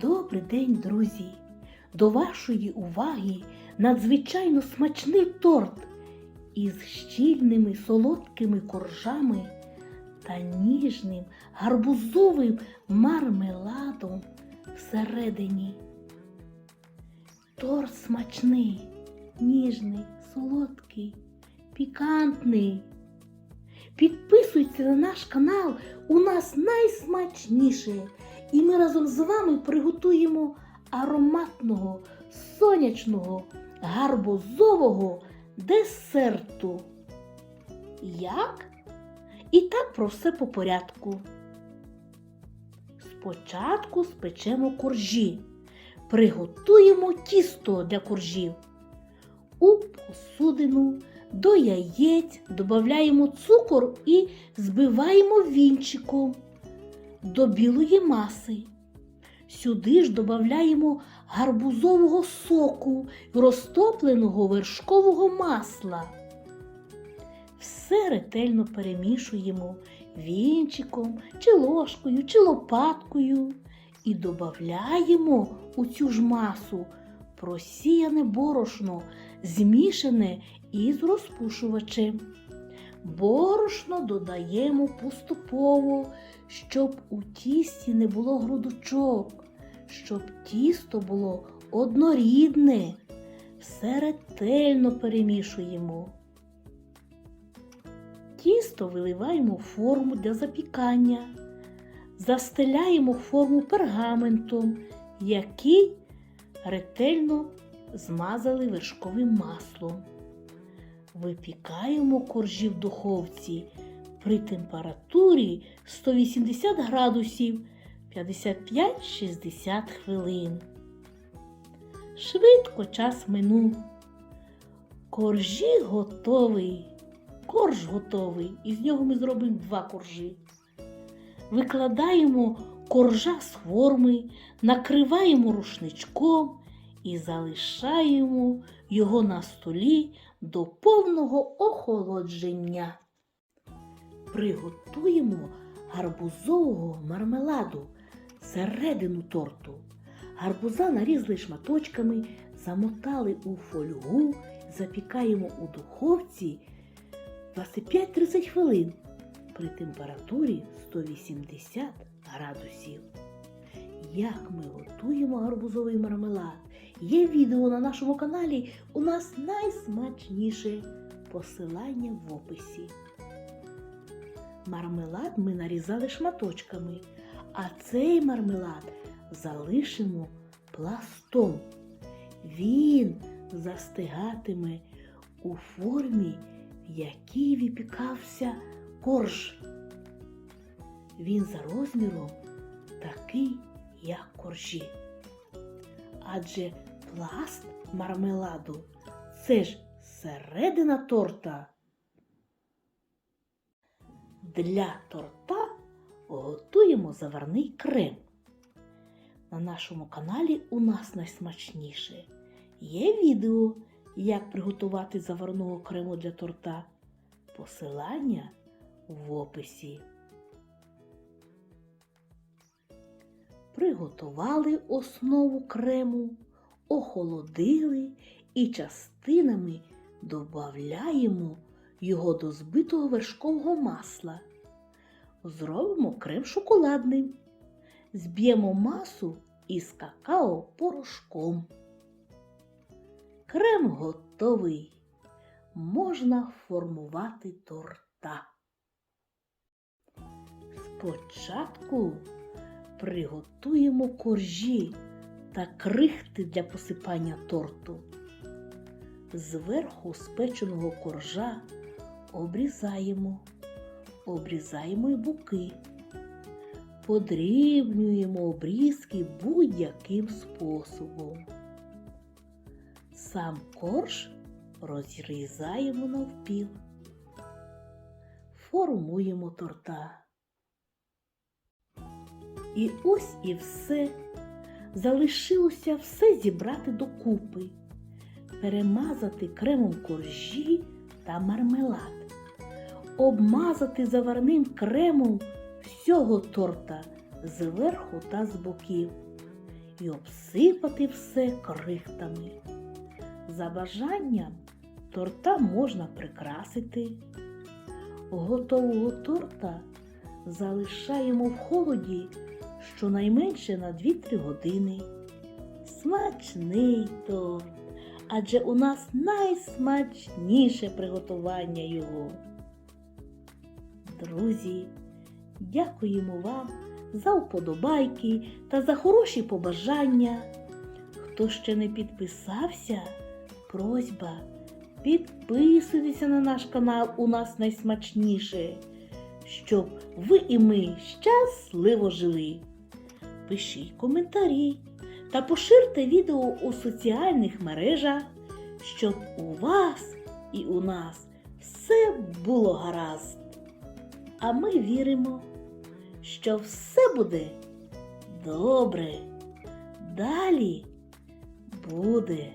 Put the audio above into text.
Добрий день, друзі! До вашої уваги надзвичайно смачний торт із щільними солодкими коржами та ніжним гарбузовим мармеладом всередині. Торт смачний, ніжний, солодкий, пікантний. Підписуйтесь на наш канал, у нас найсмачніше. І ми разом з вами приготуємо ароматного, сонячного, гарбузового десерту. Як? І так про все по порядку. Спочатку спечемо коржі. Приготуємо тісто для коржів. У посудину до яєць додаємо цукор і збиваємо вінчиком до білої маси. Сюди ж додаємо гарбузового соку розтопленого вершкового масла. Все ретельно перемішуємо вінчиком, чи ложкою, чи лопаткою і додаємо у цю ж масу просіяне борошно, змішане із розпушувачем. Борошно додаємо поступово, щоб у тісті не було грудочок, щоб тісто було однорідне. Все ретельно перемішуємо. Тісто виливаємо в форму для запікання, застеляємо форму пергаментом, який ретельно змазали вершковим маслом. Випікаємо коржі в духовці при температурі 180 градусів 55-60 хвилин. Швидко час минув. Коржі готовий. Корж готовий. Із нього ми зробимо два коржі. Викладаємо коржа з форми, накриваємо рушничком і залишаємо його на столі до повного охолодження. Приготуємо гарбузового мармеладу середину торту. Гарбуза нарізали шматочками, замотали у фольгу, запікаємо у духовці 25-30 хвилин при температурі 180 градусів. Як ми готуємо гарбузовий мармелад? Є відео на нашому каналі. У нас найсмачніше посилання в описі. Мармелад ми нарізали шматочками, а цей мармелад залишимо пластом. Він застигатиме у формі, в якій випікався корж. Він за розміром такий, як коржі. Адже пласт мармеладу це ж середина торта. Для торта готуємо заварний крем. На нашому каналі у нас найсмачніше. Є відео, як приготувати заварного крему для торта. Посилання в описі. Приготували основу крему, охолодили і частинами додаємо його до збитого вершкового масла. Зробимо крем шоколадним. Зб'ємо масу із какао порошком. Крем готовий. Можна формувати торта. Спочатку приготуємо коржі та крихти для посипання торту. Зверху спеченого коржа обрізаємо, обрізаємо й боки, подрібнюємо обрізки будь-яким способом. Сам корж розрізаємо навпіл, формуємо торта. І ось і все. Залишилося все зібрати докупи, перемазати кремом коржі та мармелад, обмазати заварним кремом всього торта зверху та з боків і обсипати все крихтами. За бажанням торта можна прикрасити. Готового торта залишаємо в холоді щонайменше на 2-3 години. Смачний торт, адже у нас найсмачніше приготування його. Друзі, дякуємо вам за вподобайки та за хороші побажання. Хто ще не підписався, просьба, підписуйтеся на наш канал у нас найсмачніше, щоб ви і ми щасливо жили. Пишіть коментарі та поширте відео у соціальних мережах, щоб у вас і у нас все було гаразд. А ми віримо, що все буде добре. Далі буде